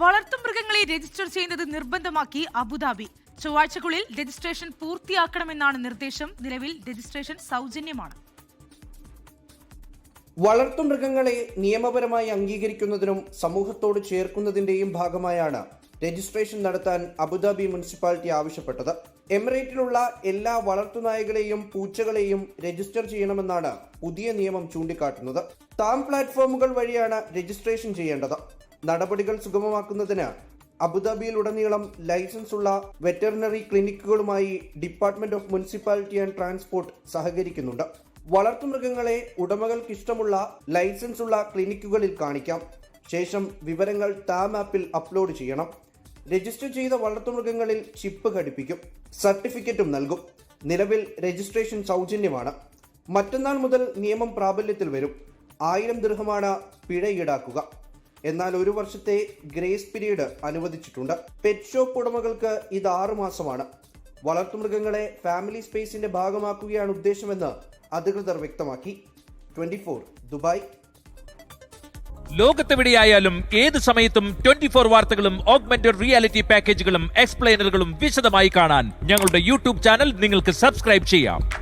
വളർത്തുമൃഗങ്ങളെ രജിസ്റ്റർ ചെയ്യുന്നത് നിർബന്ധമാക്കി അബുദാബി. ചൊവ്വാഴ്ചക്കുള്ളിൽ രജിസ്ട്രേഷൻ പൂർത്തിയാക്കണമെന്നാണ് നിർദ്ദേശം. നിലവിൽ രജിസ്ട്രേഷൻ സൗജന്യമാണ്. വളർത്തുമൃഗങ്ങളെ നിയമപരമായി അംഗീകരിക്കുന്നതിനും സമൂഹത്തോട് ചേർക്കുന്നതിന്റെയും ഭാഗമായാണ് രജിസ്ട്രേഷൻ നടത്താൻ അബുദാബി മുനിസിപ്പാലിറ്റി ആവശ്യപ്പെട്ടത്. എമിറേറ്റിലുള്ള എല്ലാ വളർത്തുനായകളെയും പൂച്ചകളെയും രജിസ്റ്റർ ചെയ്യണമെന്നാണ് പുതിയ നിയമം ചൂണ്ടിക്കാട്ടുന്നത്. താം പ്ലാറ്റ്ഫോമുകൾ വഴിയാണ് രജിസ്ട്രേഷൻ ചെയ്യേണ്ടത്. നടപടികൾ സുഗമമാക്കുന്നതിന് അബുദാബിയിലുടനീളം ലൈസൻസ് ഉള്ള veterinary ക്ലിനിക്കുകളുമായി department of municipality and transport സഹകരിക്കുന്നുണ്ട്. വളർത്തുമൃഗങ്ങളെ ഉടമകൾക്ക് ഇഷ്ടമുള്ള ലൈസൻസ് ഉള്ള ക്ലിനിക്കുകളിൽ കാണിക്കാം. ശേഷം വിവരങ്ങൾ താം ആപ്പിൽ അപ്ലോഡ് ചെയ്യണം. രജിസ്റ്റർ ചെയ്ത വളർത്തുമൃഗങ്ങളിൽ ചിപ്പ് ഘടിപ്പിക്കും. സർട്ടിഫിക്കറ്റും നൽകും. നിലവിൽ രജിസ്ട്രേഷൻ സൗജന്യമാണ്. മറ്റന്നാൾ മുതൽ നിയമം പ്രാബല്യത്തിൽ വരും. ആയിരം ദൃഹമാണ് പിഴ ഈടാക്കുക. എന്നാൽ ഒരു വർഷത്തെ ഗ്രേസ് പീരീഡ് അനുവദിച്ചിട്ടുണ്ട്. പെറ്റ് ഷോപ്പ് ഉടമകൾക്ക് ഇത് ആറു മാസമാണ്. വളർത്തുമൃഗങ്ങളെ ഫാമിലി സ്പേസിന്റെ ഭാഗമാക്കുകയാണ് ഉദ്ദേശമെന്ന് അധികൃതർ വ്യക്തമാക്കി. Twenty four Dubai. ലോകത്തെവിടെയായാലും ഏത് സമയത്തും ട്വന്റി ഫോർ വാർത്തകളും ഓഗ്മെന്റഡ് റിയാലിറ്റി പാക്കേജുകളും എക്സ്പ്ലെയിനറുകളും വിശദമായി കാണാൻ ഞങ്ങളുടെ യൂട്യൂബ് ചാനൽ നിങ്ങൾക്ക് സബ്സ്ക്രൈബ് ചെയ്യാം.